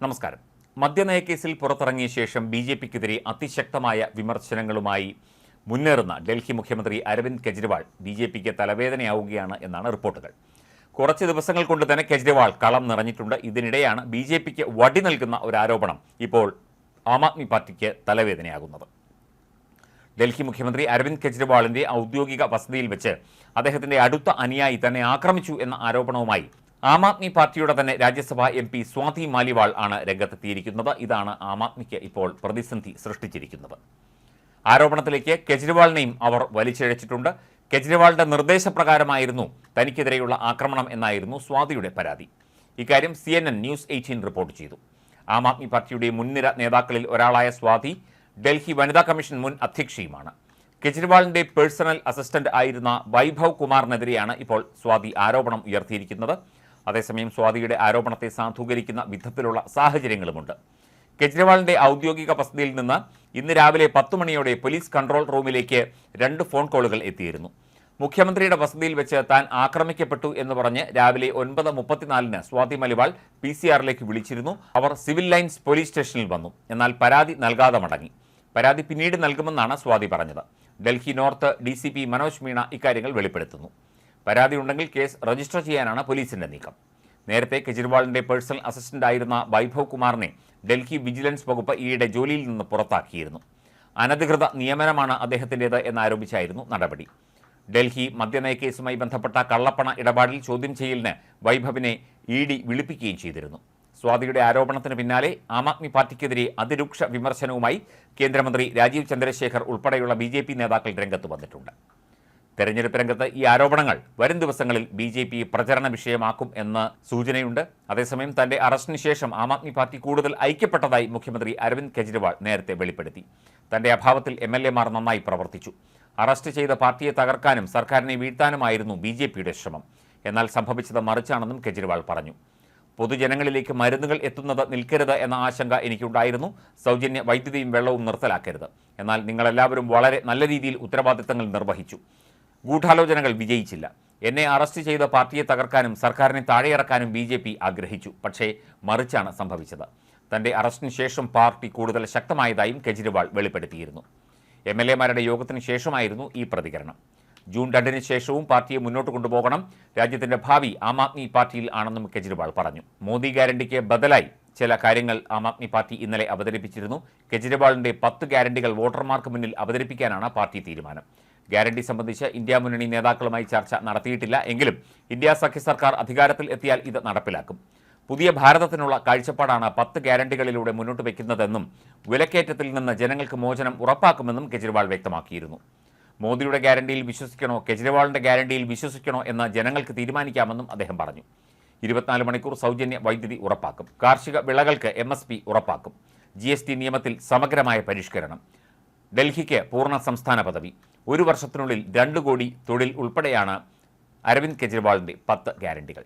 നമസ്കാരം. മദ്യനയ കേസിൽ പുറത്തിറങ്ങിയ ശേഷം ബി ജെ പിക്കെതിരെ അതിശക്തമായ വിമർശനങ്ങളുമായി മുന്നേറുന്ന ഡൽഹി മുഖ്യമന്ത്രി അരവിന്ദ് കെജ്രിവാൾ ബി ജെ പിക്ക് തലവേദനയാവുകയാണ് എന്നാണ് റിപ്പോർട്ടുകൾ. കുറച്ച് ദിവസങ്ങൾ കൊണ്ട് തന്നെ കെജ്രിവാൾ കളം നിറഞ്ഞിട്ടുണ്ട്. ഇതിനിടെയാണ് ബി ജെ പിക്ക് വടി നൽകുന്ന ഒരു ആരോപണം ഇപ്പോൾ ആം ആദ്മി പാർട്ടിക്ക് തലവേദനയാകുന്നത്. ഡൽഹി മുഖ്യമന്ത്രി അരവിന്ദ് കെജ്രിവാളിന്റെ ഔദ്യോഗിക വസതിയിൽ വെച്ച് അദ്ദേഹത്തിന്റെ അടുത്ത അനുയായി തന്നെ ആക്രമിച്ചു എന്ന ആരോപണവുമായി ആം ആദ്മി പാർട്ടിയുടെ തന്നെ രാജ്യസഭാ എം പി സ്വാതി മാലിവാൾ ആണ് രംഗത്തെത്തിയിരിക്കുന്നത്. ഇതാണ് ആം ആദ്മിക്ക് ഇപ്പോൾ പ്രതിസന്ധി സൃഷ്ടിച്ചിരിക്കുന്നത്. ആരോപണത്തിലേക്ക് കെജ്രിവാളിനെയും അവർ വലിച്ചിഴച്ചിട്ടുണ്ട്. കെജ്രിവാളിന്റെ നിർദ്ദേശപ്രകാരമായിരുന്നു തനിക്കെതിരെയുള്ള ആക്രമണം എന്നായിരുന്നു സ്വാതിയുടെ പരാതി. ഇക്കാര്യം C N N news eighteen report ചെയ്തു. ആം ആദ്മി പാർട്ടിയുടെ മുൻനിര നേതാക്കളിൽ ഒരാളായ സ്വാതി ഡൽഹി വനിതാ കമ്മീഷൻ മുൻ അധ്യക്ഷയുമാണ്. കെജ്രിവാളിന്റെ പേഴ്സണൽ അസിസ്റ്റന്റ് ആയിരുന്ന വൈഭവ് കുമാറിനെതിരെയാണ് ഇപ്പോൾ സ്വാതി ആരോപണം ഉയർത്തിയിരിക്കുന്നത്. അതേസമയം സ്വാതിയുടെ ആരോപണത്തെ സാധൂകരിക്കുന്ന വിധത്തിലുള്ള സാഹചര്യങ്ങളുമുണ്ട്. കെജ്രിവാളിന്റെ ഔദ്യോഗിക വസതിയിൽ നിന്ന് ഇന്ന് രാവിലെ പത്ത് മണിയോടെ പോലീസ് കൺട്രോൾ റൂമിലേക്ക് രണ്ട് ഫോൺ കോളുകൾ എത്തിയിരുന്നു. മുഖ്യമന്ത്രിയുടെ വസതിയിൽ വെച്ച് താൻ ആക്രമിക്കപ്പെട്ടു എന്ന് പറഞ്ഞ് രാവിലെ ഒൻപത് മുപ്പത്തിനാലിന് സ്വാതി മലിവാൾ പി സി ആറിലേക്ക് വിളിച്ചിരുന്നു. അവർ സിവിൽ ലൈൻസ് പോലീസ് സ്റ്റേഷനിൽ വന്നു. എന്നാൽ പരാതി നൽകാതെ മടങ്ങി. പരാതി പിന്നീട് നൽകുമെന്നാണ് സ്വാതി പറഞ്ഞത്. ഡൽഹി നോർത്ത് ഡി മനോജ് മീണ ഇക്കാര്യങ്ങൾ വെളിപ്പെടുത്തുന്നു. പരാതി ഉണ്ടെങ്കിൽ കേസ് രജിസ്റ്റർ ചെയ്യാനാണ് പോലീസിന്റെ നീക്കം. നേരത്തെ കെജ്രിവാളിന്റെ പേഴ്സണൽ അസിസ്റ്റന്റ് ആയിരുന്ന വൈഭവ് കുമാറിനെ ഡൽഹി വിജിലൻസ് വകുപ്പ് ഈയിടെ ജോലിയിൽ നിന്ന് പുറത്താക്കിയിരുന്നു. അനധികൃത നിയമനമാണ് അദ്ദേഹത്തിന്റേത് എന്നാരോപിച്ചായിരുന്നു നടപടി. ഡൽഹി മദ്യനയ കേസുമായി ബന്ധപ്പെട്ട കള്ളപ്പണ ഇടപാടിൽ ചോദ്യം ചെയ്യലിന് വൈഭവിനെ ഇ ഡി വിളിപ്പിക്കുകയും ചെയ്തിരുന്നു. സ്വാതിയുടെ ആരോപണത്തിന് പിന്നാലെ ആം ആദ്മി പാർട്ടിക്കെതിരെ അതിരൂക്ഷ വിമർശനവുമായി കേന്ദ്രമന്ത്രി രാജീവ് ചന്ദ്രശേഖർ ഉൾപ്പെടെയുള്ള ബി നേതാക്കൾ രംഗത്ത് വന്നിട്ടുണ്ട്. തെരഞ്ഞെടുപ്പ് രംഗത്ത് ഈ ആരോപണങ്ങൾ വരും ദിവസങ്ങളിൽ ബി ജെ പി പ്രചരണ വിഷയമാക്കും എന്ന സൂചനയുണ്ട്. അതേസമയം തന്റെ അറസ്റ്റിന് ശേഷം ആം ആദ്മി പാർട്ടി കൂടുതൽ ഐക്യപ്പെട്ടതായി മുഖ്യമന്ത്രി അരവിന്ദ് കെജ്രിവാൾ നേരത്തെ വെളിപ്പെടുത്തി. തന്റെ അഭാവത്തിൽ എം എൽ എമാർ നന്നായി പ്രവർത്തിച്ചു. അറസ്റ്റ് ചെയ്ത പാർട്ടിയെ തകർക്കാനും സർക്കാരിനെ വീഴ്ത്താനുമായിരുന്നു ബി ജെ പിയുടെ ശ്രമം. എന്നാൽ സംഭവിച്ചത് മറിച്ചാണെന്നും കെജ്രിവാൾ പറഞ്ഞു. പൊതുജനങ്ങളിലേക്ക് മരുന്നുകൾ എത്തുന്നത് നിൽക്കരുത് എന്ന ആശങ്ക എനിക്കുണ്ടായിരുന്നു. സൗജന്യ വൈദ്യുതിയും വെള്ളവും നിർത്തലാക്കരുത്. എന്നാൽ നിങ്ങളെല്ലാവരും വളരെ നല്ല രീതിയിൽ ഉത്തരവാദിത്തങ്ങൾ നിർവഹിച്ചു. ഗൂഢാലോചനകൾ വിജയിച്ചില്ല. എന്നെ അറസ്റ്റ് ചെയ്ത പാർട്ടിയെ തകർക്കാനും സർക്കാരിനെ താഴെയിറക്കാനും ബി ജെ പി ആഗ്രഹിച്ചു. പക്ഷേ മറിച്ചാണ് സംഭവിച്ചത്. തന്റെ അറസ്റ്റിന് ശേഷം പാർട്ടി കൂടുതൽ ശക്തമായതായും കെജ്രിവാൾ വെളിപ്പെടുത്തിയിരുന്നു. എം എൽ എമാരുടെ യോഗത്തിന് ശേഷമായിരുന്നു ഈ പ്രതികരണം. ജൂൺ രണ്ടിന് ശേഷവും പാർട്ടിയെ മുന്നോട്ട് കൊണ്ടുപോകണം. രാജ്യത്തിന്റെ ഭാവി ആം ആദ്മി പാർട്ടിയിൽ ആണെന്നും കെജ്രിവാൾ പറഞ്ഞു. മോദി ഗ്യാരണ്ടിക്ക് ബദലായി. ചില കാര്യങ്ങൾ ആം ആദ്മി പാർട്ടി ഇന്നലെ അവതരിപ്പിച്ചിരുന്നു. കെജ്രിവാളിന്റെ പത്ത് ഗ്യാരണ്ടികൾ വോട്ടർമാർക്ക് മുന്നിൽ അവതരിപ്പിക്കാനാണ് പാർട്ടി തീരുമാനം. ഗ്യാരണ്ടി സംബന്ധിച്ച് ഇന്ത്യ മുന്നണി നേതാക്കളുമായി ചർച്ച നടത്തിയിട്ടില്ല. എങ്കിലും ഇന്ത്യ സഖ്യ സർക്കാർ അധികാരത്തിൽ എത്തിയാൽ ഇത് നടപ്പിലാക്കും. പുതിയ ഭാരതത്തിനുള്ള കാഴ്ചപ്പാടാണ് പത്ത് ഗ്യാരണ്ടികളിലൂടെ മുന്നോട്ട് വയ്ക്കുന്നതെന്നും വിലക്കയറ്റത്തിൽ നിന്ന് ജനങ്ങൾക്ക് മോചനം ഉറപ്പാക്കുമെന്നും കെജ്രിവാൾ വ്യക്തമാക്കിയിരുന്നു. മോദിയുടെ ഗ്യാരണ്ടിയിൽ വിശ്വസിക്കണോ കെജ്രിവാളിന്റെ ഗ്യാരണ്ടിയിൽ വിശ്വസിക്കണോ എന്ന് ജനങ്ങൾക്ക് തീരുമാനിക്കാമെന്നും അദ്ദേഹം പറഞ്ഞു. ഇരുപത്തിനാല് മണിക്കൂർ സൗജന്യ വൈദ്യുതി ഉറപ്പാക്കും. കാർഷിക വിളകൾക്ക് എം ഉറപ്പാക്കും. ജി എസ് ടി നിയമത്തിൽ സമഗ്രമായ പരിഷ്കരണം. ഡൽഹിക്ക് പൂർണ സംസ്ഥാന പദവി. ഒരു വർഷത്തിനുള്ളിൽ രണ്ട് കോടി തൊഴിൽ ഉൾപ്പെടെയാണ് അരവിന്ദ് കെജ്രിവാളിന്റെ പത്ത് ഗ്യാരണ്ടികൾ.